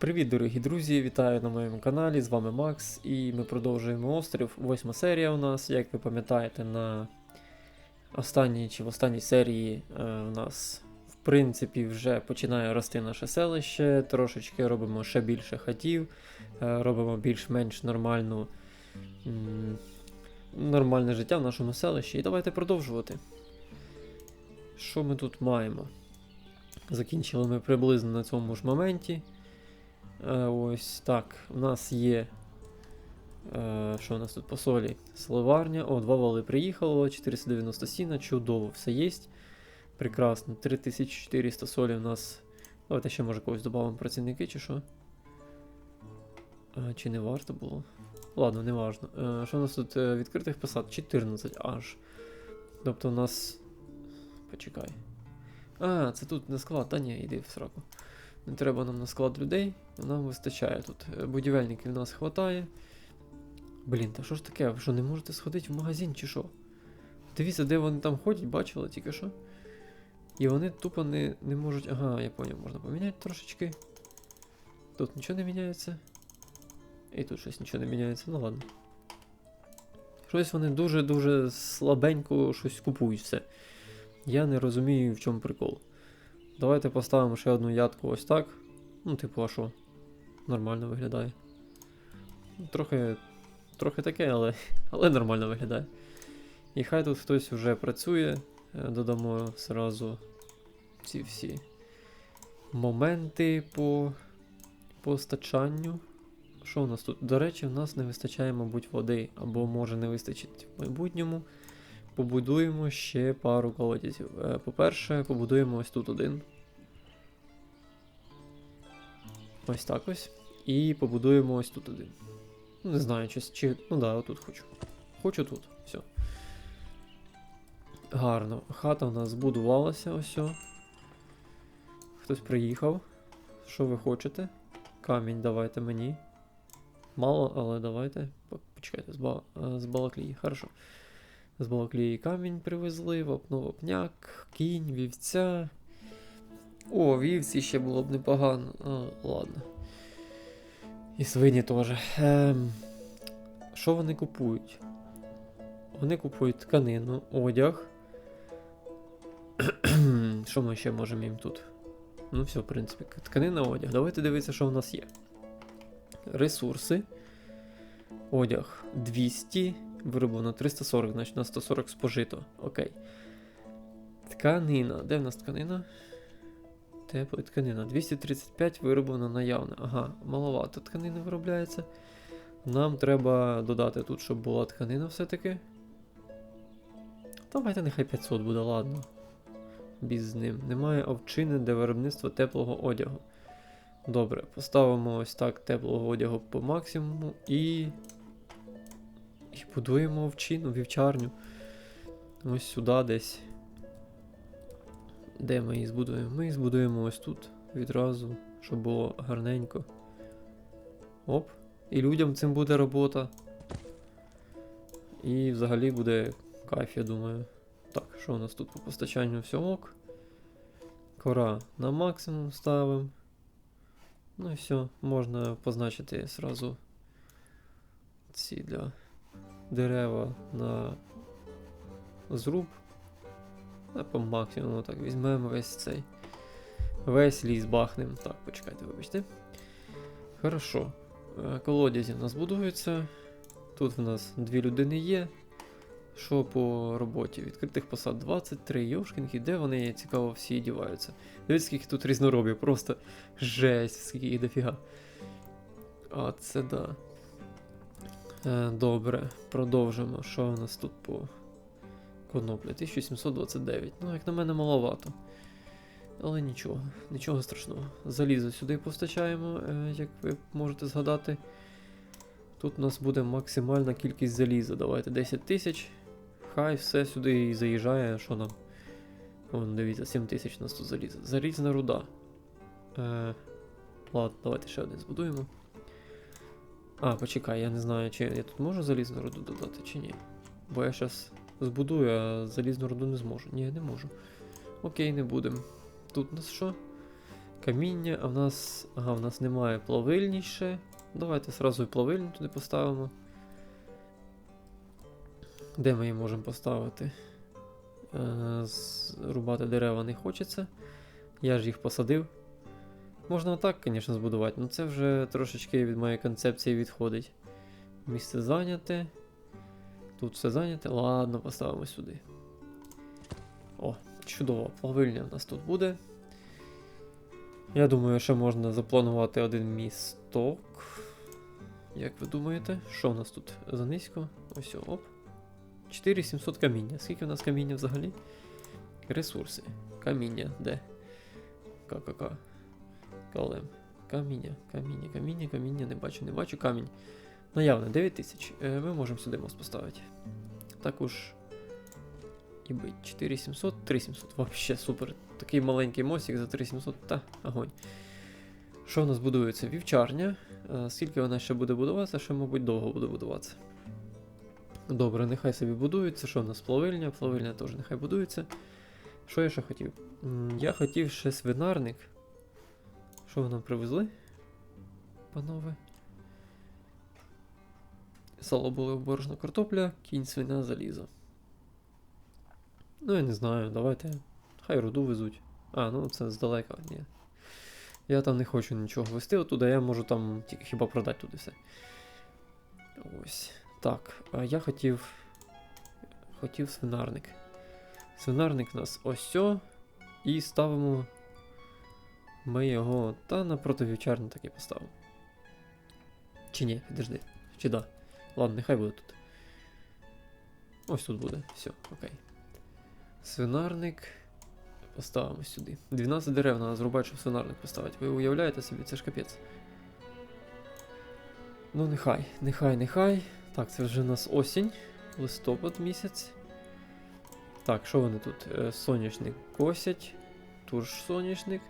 Привіт, дорогі друзі! Вітаю на моєму каналі. З вами Макс, і ми продовжуємо острів. Восьма серія у нас. Як ви пам'ятаєте, на останній чи в останній серії е, у нас, в принципі, вже починає рости наше селище. Трошечки робимо ще більше хатів, е, робимо більш-менш нормальну, м, нормальне життя в нашому селищі. І давайте продовжувати. Що ми тут маємо? Закінчили ми приблизно на цьому ж моменті. Е, ось так. У нас є. Е, що у нас тут по солі? Сливарня. О, два вали приїхало, 490 сіна, чудово, все є. Прекрасно. 3400 солі у нас. Давайте ще може когось додамо працівники чи що. Е, чи не варто було? Ладно, не важно. Що у нас тут відкритих посад? 14 аж. Тобто у нас. Почекай. А, це тут на склад, та ні, йди в сраку. Не треба нам на склад людей, нам вистачає тут. Е, Будівельників нас хватає. Блін, та що ж таке? Ви що не можете сходити в магазин чи що? Дивіться, де вони там ходять, бачили тільки що. І вони тупо не, не можуть. Ага, я поняв, можна поміняти трошечки. Тут нічого не міняється. І тут щось нічого не міняється, ну ладно. Щось вони дуже-дуже слабенько щось купують все. Я не розумію, в чому прикол. Давайте поставимо ще одну ядку ось так. Ну, типу, а що? Нормально виглядає. Трохи. Трохи таке, але, але нормально виглядає. І хай тут хтось вже працює. Е, Додамо зразу ці всі моменти по постачанню. Що у нас тут? До речі, в нас не вистачає, мабуть, води, або може не вистачить в майбутньому. Побудуємо ще пару колодязів. Е, По-перше, побудуємо ось тут один. Ось так ось. І побудуємо ось тут один. Не знаю, чи. чи... Ну да, отут хочу. Хочу тут. Все. Гарно. Хата у нас збудувалася ось. Хтось приїхав. Що ви хочете? Камінь давайте мені. Мало, але давайте. Почекайте, з, ба... е, з балаклії. Хорошо. З Балаклії камінь привезли, вапно вапняк, кінь, вівця. О, вівці ще було б непогано. А, ладно. І свині теж. Ем, що вони купують? Вони купують тканину, одяг. що ми ще можемо їм тут? Ну, все, в принципі, тканина, одяг. Давайте дивитися, що в нас є. Ресурси. Одяг 200. Вироблено 340, значить на 140 спожито. Окей. Тканина. Де в нас тканина? Тепла тканина. 235 вироблено наявне. Ага, маловато тканини виробляється. Нам треба додати тут, щоб була тканина все-таки. Давайте нехай 500 буде, ладно. Біз з ним. Немає овчини для виробництва теплого одягу. Добре, поставимо ось так теплого одягу по максимуму і. І будуємо овчину, вівчарню. Ось сюди десь. Де ми її збудуємо? Ми її збудуємо ось тут відразу, щоб було гарненько. Оп. І людям цим буде робота. І взагалі буде кайф, я думаю. Так, що у нас тут по постачанню все ок. Кора на максимум ставимо. Ну і все, можна позначити зразу ці для дерева на зруб. А по максимуму так візьмемо весь цей. Весь ліс бахнем. Так, почекайте, вибачте. Хорошо. Е, Колодязі в нас будуються. Тут в нас дві людини є. Що по роботі? Відкритих посад 23 йошкінки, де вони є, цікаво, всі діваються. Дивіться, скільки тут різноробів, просто жесть, скільки їх дофіга. А, це да. Е, Добре, продовжимо. Що у нас тут по коноплі? 1729. Ну, як на мене, маловато. Але нічого, нічого страшного. Залізо сюди постачаємо, е, як ви можете згадати. Тут у нас буде максимальна кількість заліза. Давайте 10 тисяч. Хай все сюди і заїжджає, що нам. Вон, дивіться, 7 тисяч у нас тут заліза. Залізна руда. Е, ладно, давайте ще один збудуємо. А, почекай, я не знаю, чи я тут можу залізну руду додати, чи ні. Бо я зараз збудую, а залізну руду не зможу. Ні, не можу. Окей, не будемо. Тут у нас що? Каміння, а в нас. Ага, в нас немає плавильні ще. Давайте зразу і плавильню туди поставимо. Де ми її можемо поставити? Е, Зрубати дерева не хочеться. Я ж їх посадив. Можна отак, звісно, збудувати, але це вже трошечки від моєї концепції відходить. Місце зайняте. Тут все зайняте. Ладно, поставимо сюди. О, чудово, плавильня в нас тут буде. Я думаю, що можна запланувати один місток. Як ви думаєте, що в нас тут за низько? Ось, оп. 4700 каміння. Скільки в нас каміння взагалі? Ресурси. Каміння, де? ККК. Калем. Каміння, каміння, каміння, каміння, не бачу, не бачу, камінь. Наявно, 9000. Е, Ми можемо сюди мост поставити. Також. І бить. 4700, 3700. Вообще супер. Такий маленький мостик за 3700, та огонь. Що в нас будується? Вівчарня. Е, Скільки вона ще буде будуватися, ще, мабуть, довго буде будуватися. Добре, нехай собі будується. Що в нас плавильня? Плавильня теж нехай будується. Що я ще хотів? Я хотів ще свинарник. Що ви нам привезли? Панове. Сало було борошно картопля, кінь свиня залізо. Ну, я не знаю, давайте. Хай руду везуть. А, ну це здалека, ні. Я там не хочу нічого вести оттуда, я можу там тільки хіба продати туди все. Ось. Так, а я хотів. Хотів свинарник. Свинарник у нас ось сьо. І ставимо. Ми його. Та напроти вівчарні так поставимо. Чи ні, підожди. Чи да? Ладно, нехай буде тут. Ось тут буде. Все, окей. Свинарник. Поставимо сюди. 12 дерев треба зрубати, щоб свинарник поставити. Ви уявляєте собі, це ж капець. Ну, нехай, нехай, нехай. Так, це вже у нас осінь, листопад місяць. Так, що вони тут? Е, Соняшник косять. Тут ж соняшник.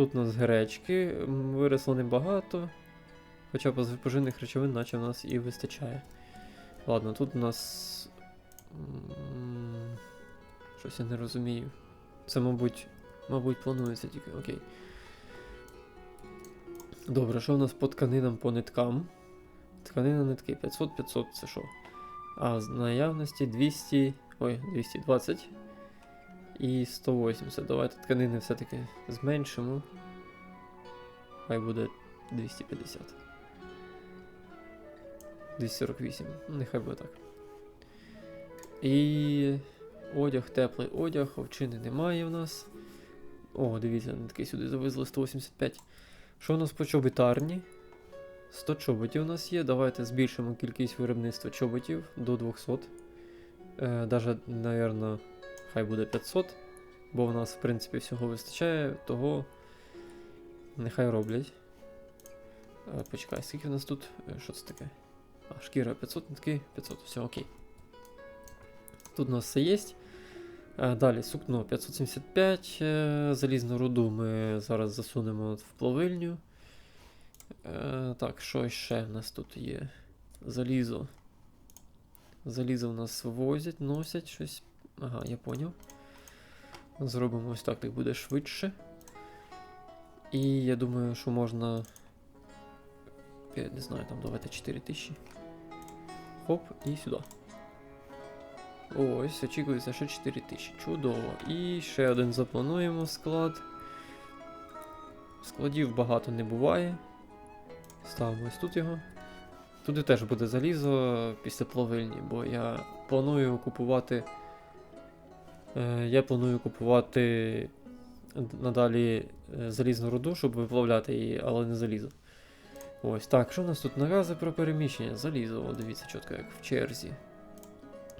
Тут у нас гречки. Виросло небагато. Хоча по поживних речовин, наче в нас і вистачає. Ладно, тут у нас. Щось я не розумію. Це, мабуть, мабуть, планується тільки. Окей. Добре, що у нас по тканинам по ниткам? Тканина нитки 500-500 це що? А з наявності 200. Ой, 220 і 180. Давайте тканини все-таки зменшимо. Хай буде 250. 248. Ну, Нехай буде так. І одяг, теплий одяг, овчини немає в нас. О, дивіться, нитки сюди завезли 185. Що у нас по чоботарні? 100 чоботів у нас є. Давайте збільшимо кількість виробництва чоботів до 200. Е, даже, напевно, хай буде 500, бо в нас, в принципі, всього вистачає, того нехай роблять. Е, почекай, скільки в нас тут? Е, Що це таке? А, шкіра 500 нитки, 500, все окей. Тут у нас все є. Е, Далі сукно 575. е, Залізну руду ми зараз засунемо в плавильню. Так, що ще в нас тут є? Залізо. Залізо в нас возять, носять щось. Ага, я поняв. Зробимо ось так, так буде швидше. І я думаю, що можна. Я не знаю, там давайте 4000. Хоп, і сюди. Ось, очікується, що 4000. Чудово. І ще один заплануємо склад. Складів багато не буває. Ставимо ось тут його. Туди теж буде залізо після плавильні, бо я планую купувати. Е, я планую купувати надалі е, залізну руду, щоб виплавляти її, але не залізо. Ось так. Що в нас тут накази про переміщення? Залізо, О, дивіться, чітко, як в черзі.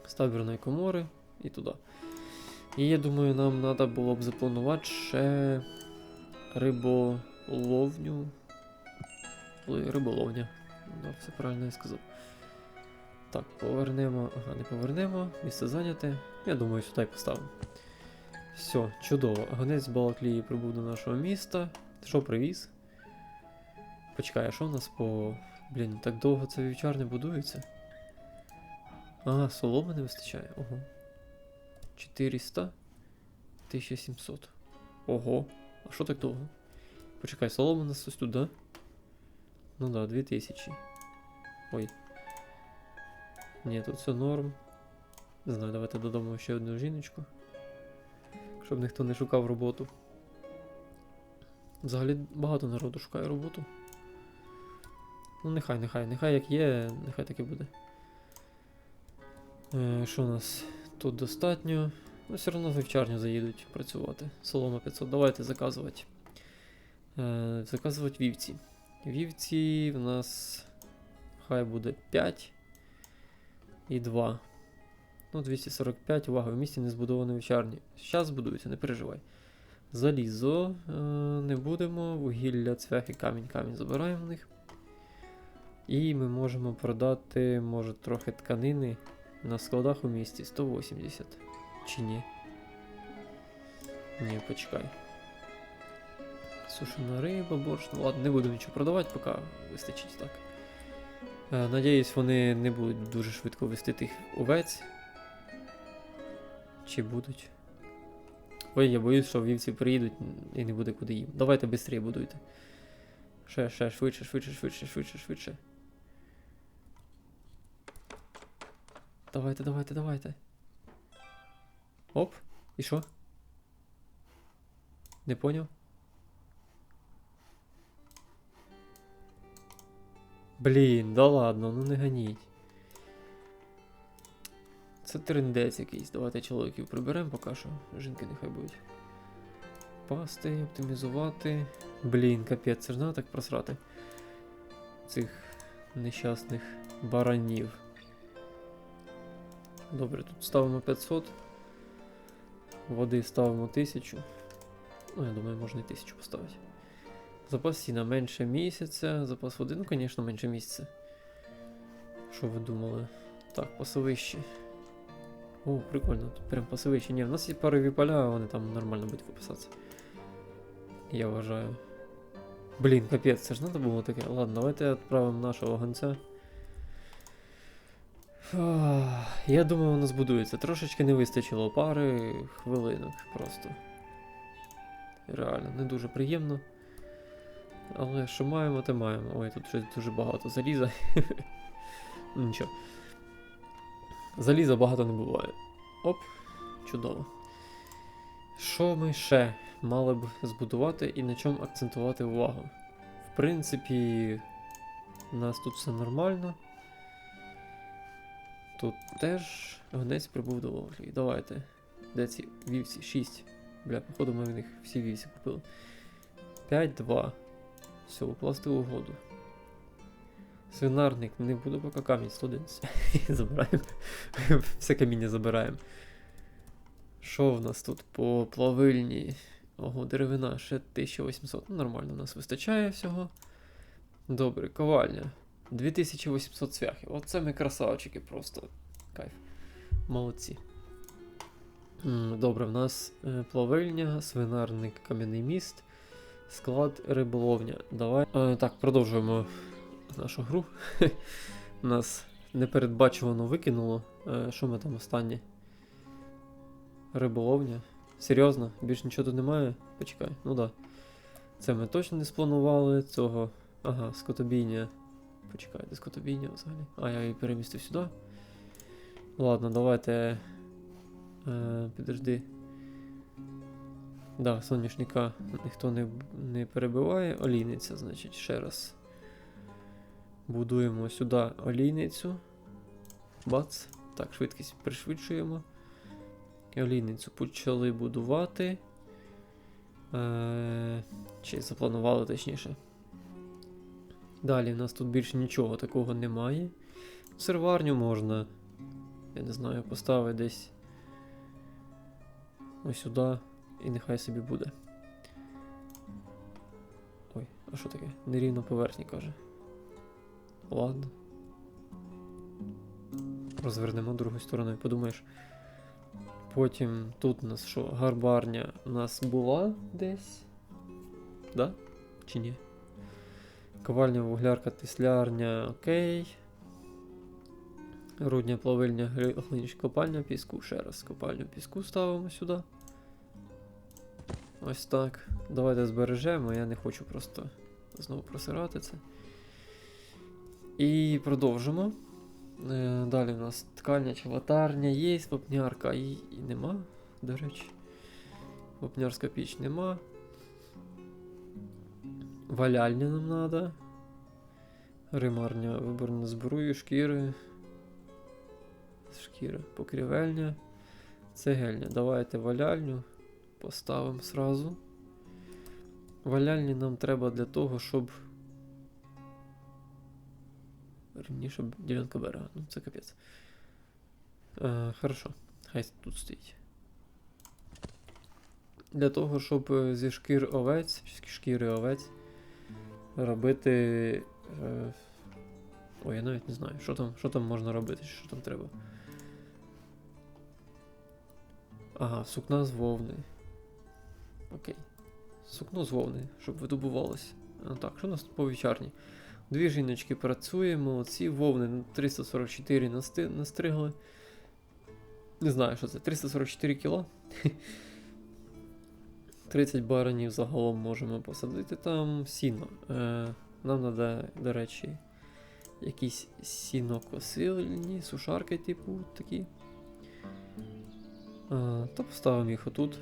З табірної комори і туди. І я думаю, нам треба було б запланувати ще риболовню. Риболовня. Да, все правильно я сказав. Так, повернемо. Ага, не повернемо. Місце зайняте. Я думаю, сюди поставимо. Все, чудово. Гонець Балаклії прибув до нашого міста. Що привіз? Почекай, а що в нас по. Блін, так довго це вівчарня будується? А, соломи не вистачає. Ого. 400. 1700. Ого. А що так довго? Почекай, солома у нас ось тут, да? Ну да, 2000. Ой. Ні, тут все норм. Не знаю, давайте додамо ще одну жіночку. Щоб ніхто не шукав роботу. Взагалі багато народу шукає роботу. Ну, нехай, нехай, нехай як є, нехай так і буде. Е, що у нас? Тут достатньо. Ну, все одно вівчарню заїдуть працювати. Солома 500. Давайте заказувати. Е, заказувати вівці. Вівці в нас хай буде 5 і 2. Ну, 245, увага, в місті не збудовані вівчарні. Зараз збудуються, не переживай. Залізо е, не будемо, вугілля, цвяхи, камінь, камінь забираємо в них. І ми можемо продати, може, трохи тканини на складах у місті 180. Чи ні? Ні, почекай. Сушена риба, борщ. Ну ладно, не будемо нічого продавати, поки вистачить так. Е, надіюсь, вони не будуть дуже швидко вести тих овець. Чи будуть? Ой, я боюсь, що вівці приїдуть і не буде куди їм. Давайте швидше будуйте. Ще, ще, швидше, швидше, швидше, швидше, швидше. Давайте, давайте, давайте. Оп, і що? Не поняв? Блін, да ладно, ну не ганіть. Це трендець якийсь. Давайте чоловіків приберемо поки що. Жінки нехай будуть. Пасти, оптимізувати. Блін, капець, це ж треба так просрати. Цих нещасних баранів. Добре, тут ставимо 500. Води ставимо 1000. Ну, я думаю, можна і 1000 поставити. Запас сіна менше місяця. Запас води, ну, звісно, менше місяця. Що ви думали? Так, пасовищі. О, прикольно, тут прям пасовище. Ні, в нас є парові поля, вони там нормально будуть виписатися. Я вважаю. Блін, капець, це ж треба було таке. Ладно, давайте відправимо нашого гонця. Я думаю, воно збудується. Трошечки не вистачило пари хвилинок просто. Реально, не дуже приємно. Але що маємо, те маємо. Ой, тут щось дуже багато заліза. Ну, Нічого. Заліза багато не буває. Оп, чудово. Що ми ще мали б збудувати і на чому акцентувати увагу? В принципі, у нас тут все нормально. Тут теж гнець прибув до ловлі. Давайте. Де ці вівці? 6. Бля, походу ми в них всі вівці купили. 5-2. Все, укласти угоду. Свинарник не буду поки камінь 111. Забираємо. Все каміння забираємо. Що в нас тут по плавильні? Ого, деревина ще 1800. Ну, нормально, у нас вистачає всього. Добре, ковальня. 2800 цвяхів. Оце ми красавчики просто. Кайф. Молодці. Добре, в нас е, плавильня, свинарник, кам'яний міст, склад риболовня. Давай. Е, так, продовжуємо нашу гру. Нас непередбачувано викинуло. Е, що ми там останнє? Риболовня. Серйозно? Більш нічого тут немає? Почекай, ну да. Це ми точно не спланували. Цього. Ага, скотобійня. Почекай, де скотобійня взагалі. А, я її перемістив сюди. Ладно, давайте. Е, підожди. Да, соняшника ніхто не, не перебиває. Олійниця, значить, ще раз. Будуємо сюди олійницю. Бац. Так, швидкість пришвидшуємо. Олійницю почали будувати. Е, чи запланували точніше. Далі в нас тут більше нічого такого немає. Серварню можна, я не знаю, поставити десь ось сюди і нехай собі буде. Ой, а що таке? Нерівно поверхні каже. Ладно. Розвернемо другою стороною, подумаєш. Потім тут у нас що? Гарбарня у нас була десь. Да? Чи ні? Ковальня, вуглярка, теслярня, окей. Рудня, плавильня, глинич, копальня, піску. Ще раз копальню піску ставимо сюди. Ось так. Давайте збережемо, я не хочу просто знову просирати це. І продовжимо. Е, Далі у нас ткальня чи ватарня є, вапнярка і, і нема, до речі. Вапнярська піч нема. Валяльня нам надо. Римарня, виборна зброю, шкіри. Шкіри, покрівельня. Цегельня. Давайте валяльню поставимо сразу. Валяльні нам треба для того, щоб. Раніше ділянка берега. Ну, це капець. Е, хорошо, хай тут стоїть. Для того, щоб е, зі шкір овець, зі шкіри овець робити. Е, ой, я навіть не знаю, що там, що там можна робити, що там треба. Ага, сукна з вовни. Окей. Сукно з щоб видобувалося. А, так, що у нас тут по вечірні? Дві жіночки працюємо, ці вовни ну, 344 насти... настригли. Не знаю, що це. 344 кіло. 30 баранів загалом можемо посадити там сіно. Е, нам треба, до речі, якісь сінокосильні, сушарки, типу, такі. А, то поставимо їх отут.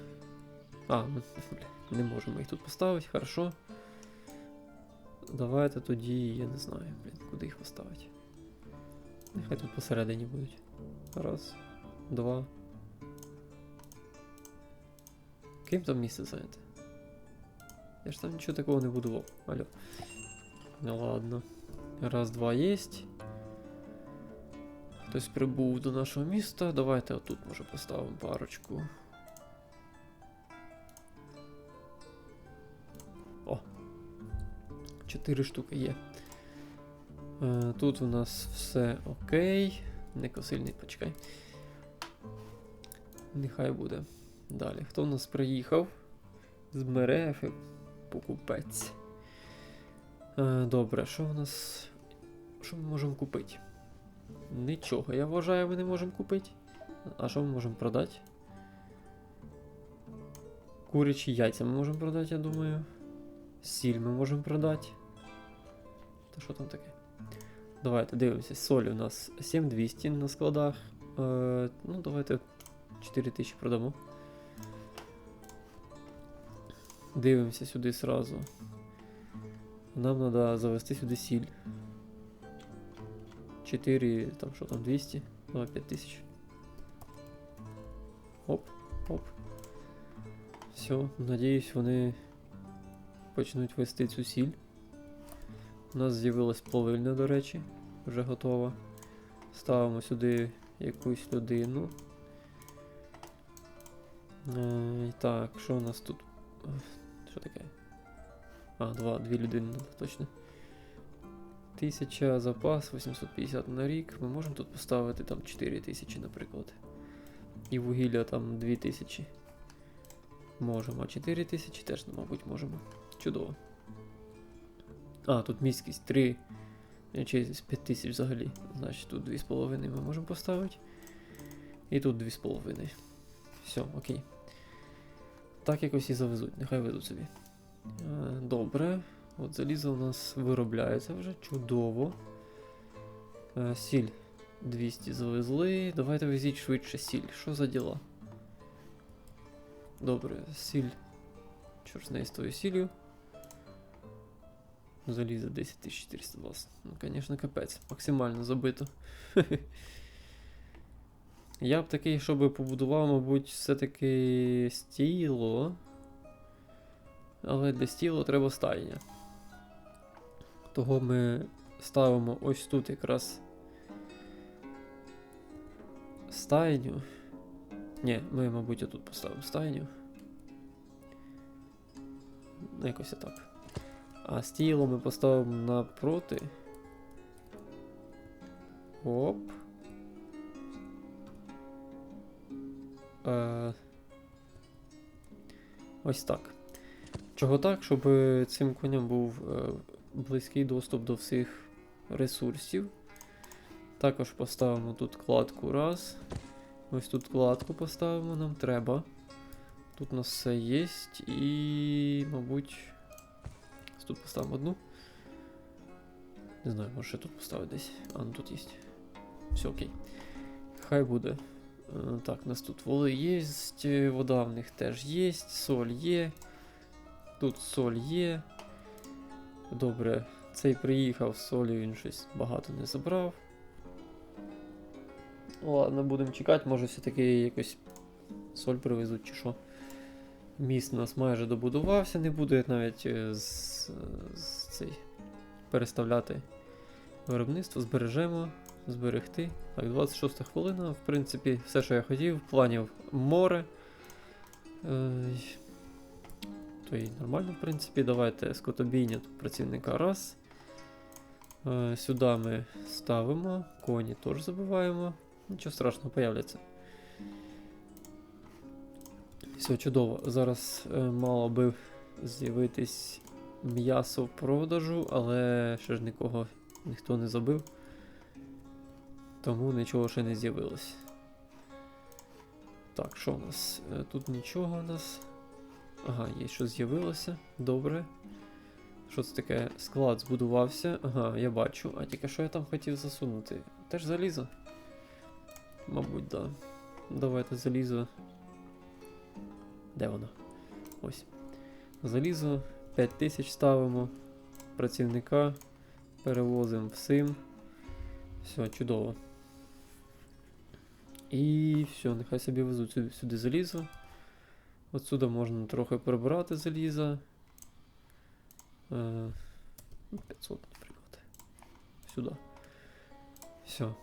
А, бля, не можемо їх тут поставити, хорошо. Давайте тоді, я не знаю, блін, куди їх поставити. Нехай тут посередині будуть. Раз, два. Ким там місце зайняте? Я ж там нічого такого не будував. Алло. Ну ладно. Раз, два єсть. Хтось прибув до нашого міста. Давайте отут може поставимо парочку. 4 штуки є. Е, тут у нас все окей. Не косильний почекай. Нехай буде. Далі. Хто в нас приїхав? З мерефи покупець. Е, добре, що у нас. Що ми можемо купити? Нічого, я вважаю, ми не можемо купити. А що ми можемо продати? Курячі яйця ми можемо продати, я думаю. Сіль ми можемо продати. Та що там таке? Давайте дивимося. Соль у нас 7200 на складах. Е, ну, давайте 4000 продамо. Дивимося сюди сразу. Нам треба завести сюди сіль. 4, там що там, 200, ну 5000. Оп, оп. Все, надіюсь, вони почнуть вести цю сіль. У нас з'явилась плавильня, до речі, вже готова. Ставимо сюди якусь людину. Е, так, що у нас тут? Що таке? А, два, дві людини точно. 1000 запас, 850 на рік. Ми можемо тут поставити там 4000, наприклад. І вугілля там 2000. Можемо. А 4000 теж, мабуть, можемо. Чудово. А, тут міськість 3. е, Чи 5000 взагалі. Значить тут 2,5 ми можемо поставити. І тут 2,5. Все, окей. Так якось і завезуть, нехай ведуть собі. Е, Добре. От залізо у нас виробляється вже чудово. Е, Сіль 200 завезли. Давайте везіть швидше сіль. Що за діла? Добре, сіль. Чорт з нею з тою сіллю. Залізо 10420. Ну, звісно, капець. Максимально забито. Я б такий, щоб побудував, мабуть, все-таки стіло. Але для стілу треба стайня. Того ми ставимо ось тут якраз стайню. Ні, ми, мабуть, отут поставимо стайню. Ну, Якось так. А стіло ми поставимо напроти. Оп. Е, ось так. Чого так, щоб цим коням був е, близький доступ до всіх ресурсів. Також поставимо тут кладку раз. Ось тут кладку поставимо, нам треба. Тут у нас все є. І, мабуть. Тут поставимо одну. Не знаю, може ще тут поставити десь. А, ну тут є. Все окей. Хай буде. Е, Так, у нас тут воли є, е, вода в них теж є, соль є. Тут соль є. Добре, цей приїхав, солі він щось багато не забрав. Ладно, будемо чекати, може все-таки якось соль привезуть чи що. Міст у нас майже добудувався, не буду навіть е, з, з цей, переставляти виробництво, збережемо, зберегти. Так, 26 хвилина, в принципі, все, що я хотів, планів море. Е, то і нормально, в принципі. Давайте скотобійня тут працівника раз. Е, сюди ми ставимо, коні теж забиваємо. Нічого страшного, появляться. Все чудово. Зараз е, мало би з'явитись м'ясо в продажу, але ще ж нікого ніхто не забив. Тому нічого ще не з'явилось. Так, що у нас? Е, Тут нічого у нас. Ага, є що з'явилося. Добре. Що це таке? Склад збудувався. Ага, я бачу. А тільки що я там хотів засунути? Теж залізо? Мабуть, да. Давайте залізо. Де воно? Ось. Залізо 5000 ставимо. Працівника. Перевозимо всім. Все, чудово. І все, нехай собі везуть сюди, сюди залізо. Отсюди можна трохи прибирати заліза. Е, ну, 500, наприклад. Сюди. Все.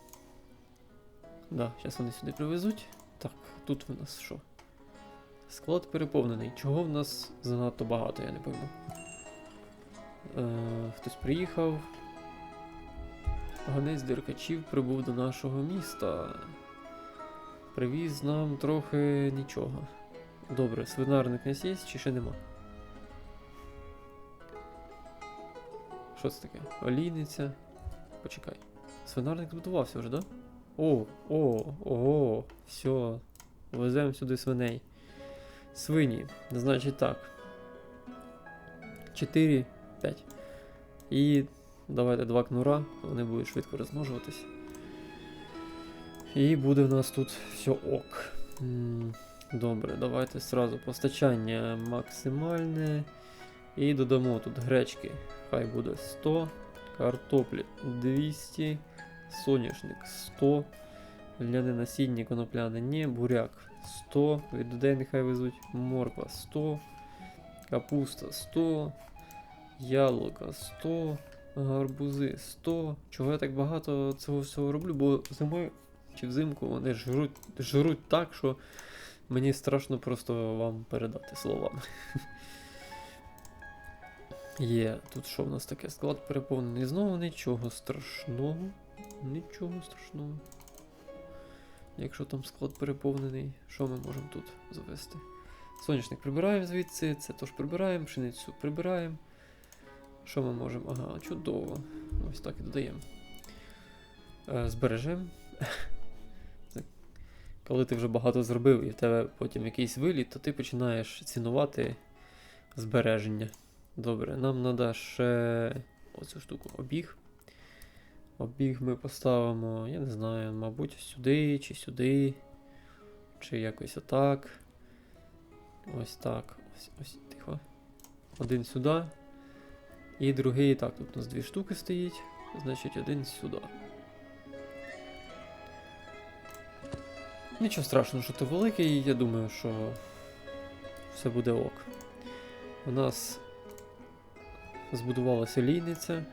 Да, зараз вони сюди привезуть. Так, тут в нас що? Склад переповнений. Чого в нас занадто багато, я не пойму. Е, хтось приїхав. Гонець деркачів прибув до нашого міста. Привіз нам трохи нічого. Добре, свинарник нас є чи ще нема? Що це таке? Олійниця. Почекай. Свинарник збудувався вже, да? О, о, ого, все. Веземо сюди свиней. Свині. Значить так. 4, 5. І давайте два кнура, вони будуть швидко розмножуватись. І буде в нас тут все ок. Добре, давайте сразу постачання максимальне. І додамо тут гречки. Хай буде 100, картоплі 200, соняшник 100, ляне насіння конопляне ні, буряк 100, від людей нехай везуть, морква 100, капуста 100, яблука 100, гарбузи 100. Чого я так багато цього всього роблю? Бо зимою чи взимку вони жруть, жруть так, що мені страшно просто вам передати словами. Є, тут що в нас таке? Склад переповнений знову нічого страшного. Нічого страшного. Якщо там склад переповнений, що ми можемо тут завести? Соняшник прибираємо звідси, це теж прибираємо, пшеницю прибираємо. Що ми можемо? Ага, чудово. Ось так і додаємо. Е, збережемо. Коли ти вже багато зробив і в тебе потім якийсь виліт, то ти починаєш цінувати збереження. Добре, нам треба ще оцю штуку обіг. Обіг ми поставимо, я не знаю, мабуть, сюди чи сюди. Чи якось отак. Ось так. Ось, ось, тихо. Один сюди. І другий так. Тут у нас дві штуки стоїть. Значить, один сюди. Нічого страшного, що ти великий, я думаю, що все буде ок. У нас збудувалася лійниця.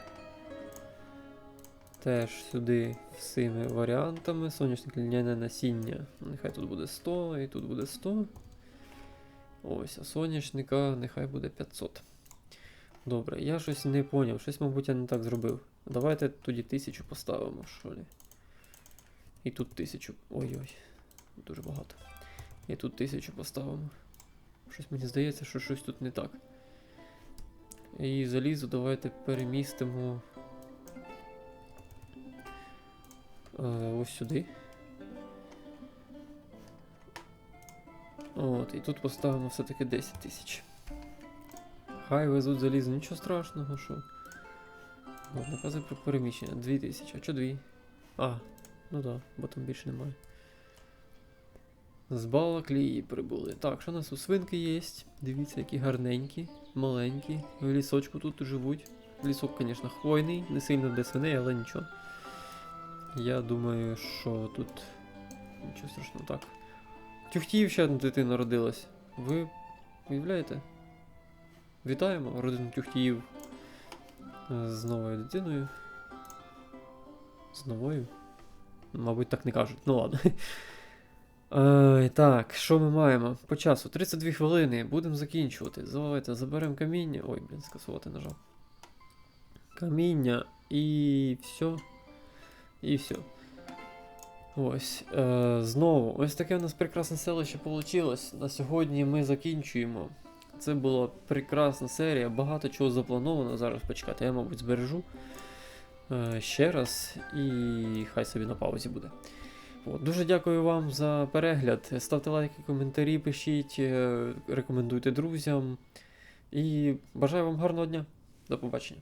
Теж сюди всіми варіантами. Сонячне ліняне насіння. Нехай тут буде 100 і тут буде 100. Ось, а соняшника нехай буде 500. Добре, я щось не поняв, щось, мабуть, я не так зробив. Давайте тоді 1000 поставимо, що ли. І тут 1000. Ой-ой, дуже багато. І тут 1000 поставимо. Щось мені здається, що щось тут не так. І залізо давайте перемістимо. Ось сюди. От, і тут поставимо все-таки 10 тисяч. Хай везуть залізо, нічого страшного, що. От, накази про переміщення. 2 тисячі. А чо 2? А, ну да, бо там більше немає. З Балаклії прибули. Так, що у нас у свинки є? Дивіться, які гарненькі, маленькі. В лісочку тут живуть. Лісок, звісно, хвойний, не сильно для свиней, але нічого. Я думаю, що тут. Нічого страшного. Так. Тюхтіїв ще одна дитина народилась. Ви уявляєте? Вітаємо родину Тюхтіїв з новою дитиною. З новою? Мабуть, так не кажуть. Ну ладно. Е, так, що ми маємо? По часу 32 хвилини. Будемо закінчувати. Давайте заберемо каміння. Ой, блін, скасувати нажав. Каміння і все. І все. Ось. Е, знову, ось таке у нас прекрасне селище вийшло. На сьогодні ми закінчуємо. Це була прекрасна серія, багато чого заплановано. Зараз почекайте, я, мабуть, збережу е, ще раз і хай собі на паузі буде. От, дуже дякую вам за перегляд. Ставте лайки, коментарі, пишіть, е, рекомендуйте друзям. І бажаю вам гарного дня. До побачення.